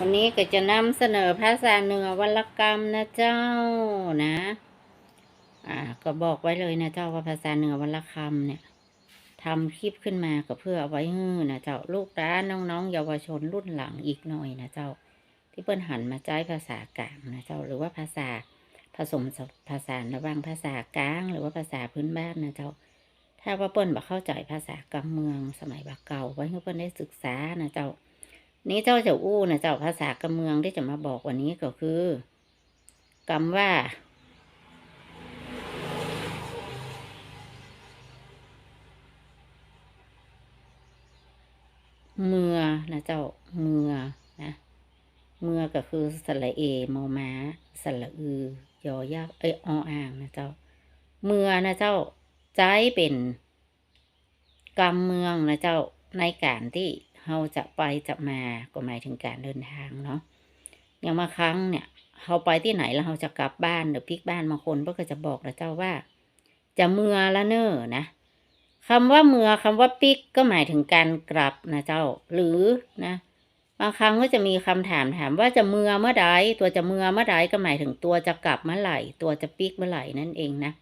วันนี้ก็จะนำเสนอภาษาเหนือวรรณกรรมนะเจ้านะ อ่า ก็บอกไว้เลยนะเจ้าว่าภาษาเหนือวรรณกรรมเนี่ยทำคลิปขึ้นมาก็เพื่อเอาไว้ฮื้อนะเจ้าลูกร้านน้องๆ เยาวชนรุ่นหลังอีกหน่อยนะเจ้า ที่เปิ้นหันมาใช้ภาษากลางนะเจ้าหรือว่าภาษาผสมภาษาระหว่างภาษากลาง หรือว่าภาษาพื้นบ้านนะเจ้า ถ้าว่าเปิ้นบ่เข้าใจภาษากำเมืองสมัยบักเก่าไว้ให้เปิ้นได้ศึกษานะเจ้า นี้เจ้าเจะอู้นะเจ้าภาษากำเมืองที่จะมาบอกวันนี้ก็คือกำว่า เมือนะเจ้าเมือนะเมือก็คือสระเอมอม้าสระอือยอยักเอออ่างนะเจ้า เมือนะเจ้าใจเป็นกำเมืองนะเจ้าในการที่ เราจะไปจะมาก็หมายถึงการเดินทางเนาะอย่างมาครั้งเนี่ยเราไปที่ไหนแล้วเราจะกลับบ้านหรือพลิกบ้านบางคนก็จะบอกนะเจ้าว่า จะเมื่อละเนอนะคำว่าเมื่อคำว่าปิกก็หมายถึงการกลับนะเจ้า หรือนะ บางครั้งก็จะมีคำถามถามว่าจะเมื่อเมื่อใดตัวจะเมื่อเมื่อใดก็หมายถึงตัวจะกลับเมื่อไหร่ ตัวจะปิกเมื่อไหร่นั่นเองนะ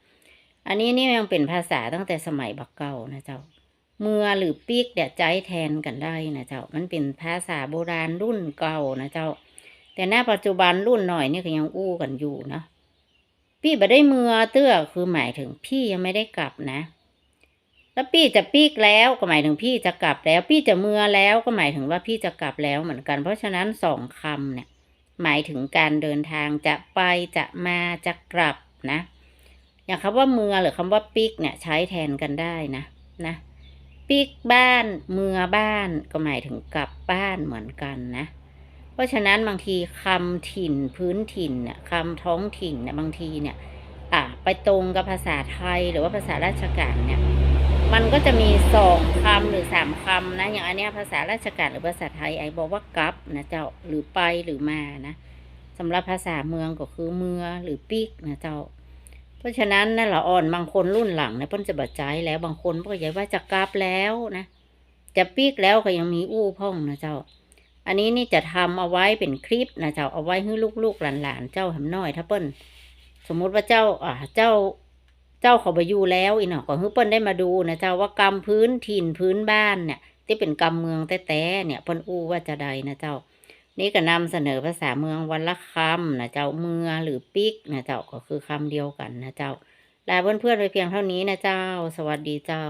อันนี้นี่ยังเป็นภาษาตั้งแต่สมัยบักเก่านะเจ้า เมื่อหรือปีกเดี๋ยวใจแทนกันได้นะเจ้า มันเป็นภาษาโบราณรุ่นเก่านะเจ้า แต่หน้าปัจจุบันรุ่นหน่อยนี่ก็ยังอู้กันอยู่นะพี่บ่ได้เมื่อเตื้อคือหมายถึงพี่ยังไม่ได้กลับนะ แล้วพี่จะปีกแล้วก็หมายถึงพี่จะกลับแล้ว พี่จะเมื่อแล้วก็หมายถึงว่าพี่จะกลับแล้วเหมือนกัน เพราะฉะนั้นสองคำเนี่ยหมายถึงการเดินทางจะไปจะมาจะกลับนะ อย่างคำว่าเมือหรือคำว่าปิกเนี่ยใช้แทนกันได้นะนะ ปิกบ้านเมือบ้านก็หมายถึงกลับบ้านเหมือนกันนะ เพราะฉะนั้นบางทีคำถิ่นพื้นถิ่นเนี่ยคำท้องถิ่นเนี่ยบางทีเนี่ยอะไปตรงกับภาษาไทยหรือว่าภาษาราชการเนี่ยมันก็จะมีสองคำหรือสามคำนะอย่างอันเนี้ยภาษาราชการหรือภาษาไทยไอ้บอกว่ากลับนะเจ้าหรือไปหรือมานะสำหรับภาษาเมืองก็คือเมือหรือปิกนะเจ้า ราะฉะนั้นนั่นละอ่อนบางคนรุ่นหลังเนี่ยเพิ่นจะบัดใจแล้วบางคนก็อยากว่าจะกลับแล้วนะจะปีกแล้วก็ยังมีอู้พ่องนะเจ้า อันนี้นี่จะทำเอาไว้เป็นคลิปนะเจ้าเอาไว้ให้ลูกๆหลานๆเจ้าทำน้อยถ้าเปิ้นสมมุติว่าเจ้าอ่าเจ้าเจ้าเขาไปอยู่แล้วอีหนอก็ให้เปิ้นได้มาดูนะเจ้าว่ากรรมพื้นถิ่นพื้นบ้านเนี่ย ที่เป็นกรรมเมืองแต่แต่เนี่ยเปิ้นอู้ว่าจะใดนะเจ้า นี่ก็นำเสนอภาษาเมืองวันละคำนะเจ้าเมืองหรือปิกนะเจ้าก็คือคำเดียวกันนะเจ้าลาเพื่อนๆไปเพียงเท่านี้นะเจ้า สวัสดีเจ้า